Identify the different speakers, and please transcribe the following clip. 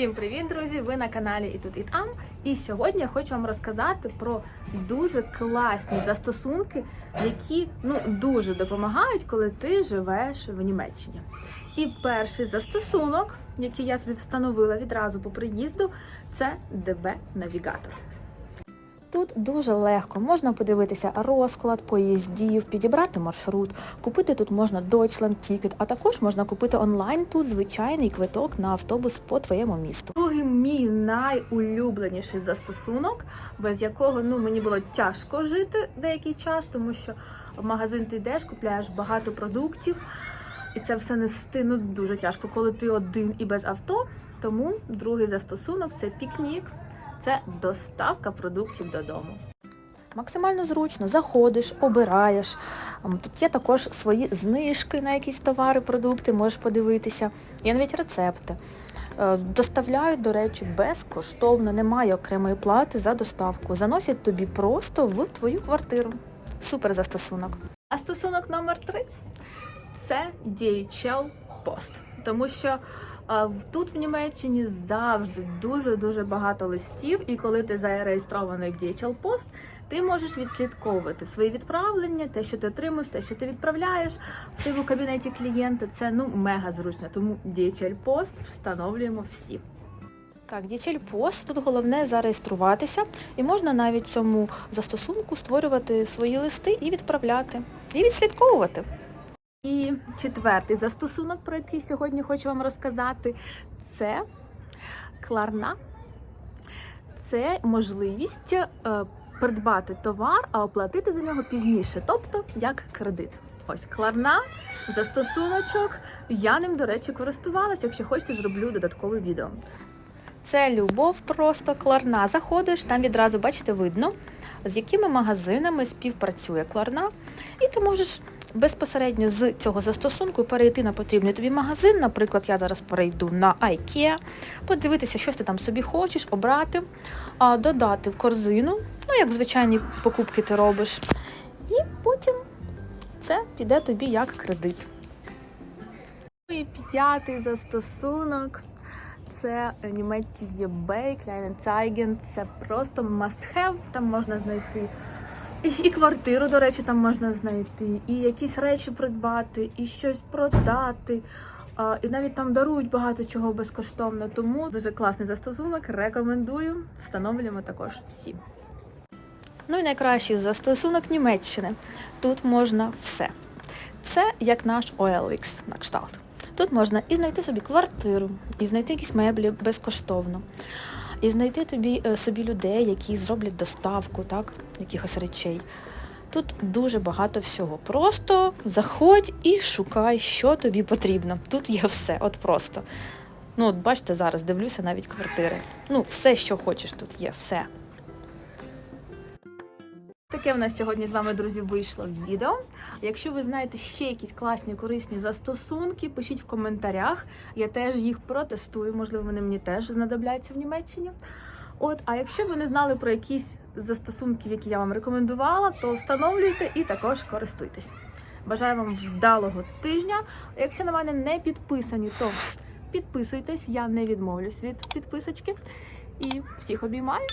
Speaker 1: Всім привіт, друзі! Ви на каналі і тут і там. І сьогодні я хочу вам розказати про дуже класні застосунки, які ну дуже допомагають, коли ти живеш в Німеччині. І перший застосунок, який я собі встановила відразу по приїзду, це DB Навігатор.
Speaker 2: Тут дуже легко можна подивитися розклад поїздів, підібрати маршрут. Купити тут можна Deutschland Ticket, а також можна купити онлайн тут звичайний квиток на автобус по твоєму місту.
Speaker 1: Другий мій найулюбленіший застосунок, без якого ну мені було тяжко жити деякий час, тому що в магазин ти йдеш, купляєш багато продуктів, і це все нести ну дуже тяжко, коли ти один і без авто. Тому другий застосунок це пікнік, це доставка продуктів додому.
Speaker 2: Максимально зручно заходиш, обираєш. Тут є також свої знижки на якісь товари, продукти, можеш подивитися. Є навіть рецепти. Е, Доставляють, до речі, безкоштовно, немає окремої плати за доставку. Заносять тобі просто в твою квартиру. Супер застосунок.
Speaker 1: А стосунок номер три це DHL Post. Тому що тут в Німеччині завжди дуже-дуже багато листів, і коли ти зареєстрований в DHL Post, ти можеш відслідковувати свої відправлення, те, що ти отримуєш, те, що ти відправляєш в своєму кабінеті клієнта. Це ну мега зручно. Тому DHL Post встановлюємо всі.
Speaker 2: Так, DHL Post, тут головне зареєструватися, і можна навіть в цьому застосунку створювати свої листи і відправляти, і відслідковувати.
Speaker 1: І четвертий застосунок, про який сьогодні хочу вам розказати, це Кларна. Це можливість е, придбати товар, а оплатити за нього пізніше, тобто як кредит. Ось Кларна, застосуночок. Я ним, до речі, користувалася. Якщо хочете, зроблю додаткове відео.
Speaker 2: Це любов просто кларна. Заходиш, там відразу, бачите, видно, з якими магазинами співпрацює кларна, і ти можеш безпосередньо з цього застосунку перейти на потрібний тобі магазин. Наприклад, я зараз перейду на IKEA, подивитися, що ти там собі хочеш, обрати, додати в корзину, ну як звичайні покупки ти робиш. І потім це піде тобі як кредит.
Speaker 1: Ну І п'ятий застосунок це німецький eBay, Kleinanzeigen. Це просто must have. Там можна знайти і, і квартиру, до речі, там можна знайти, і якісь речі придбати, і щось продати. А, і навіть там дарують багато чого безкоштовно. Тому дуже класний застосунок. Рекомендую. Встановлюємо також всі.
Speaker 2: Ну і найкращий застосунок Німеччини. Тут можна все. Це як наш OLX на кшталт. Тут можна і знайти собі квартиру, і знайти якісь меблі безкоштовно, і знайти тобі, е, собі людей, які зроблять доставку так, якихось речей. Тут дуже багато всього. Просто заходь і шукай, що тобі потрібно. Тут є все, от просто. Ну, от бачите, зараз дивлюся навіть квартири. Ну, все, що хочеш, тут є, все.
Speaker 1: Таке в нас сьогодні з вами, друзі, вийшло відео. Якщо ви знаєте ще якісь класні, корисні застосунки, пишіть в коментарях. Я теж їх протестую, можливо, вони мені теж знадобляться в Німеччині. От, а якщо ви не знали про якісь застосунки, які я вам рекомендувала, то встановлюйте і також користуйтесь. Бажаю вам вдалого тижня. Якщо на мене не підписані, то підписуйтесь, я не відмовлюсь від підписочки. І всіх обіймаю.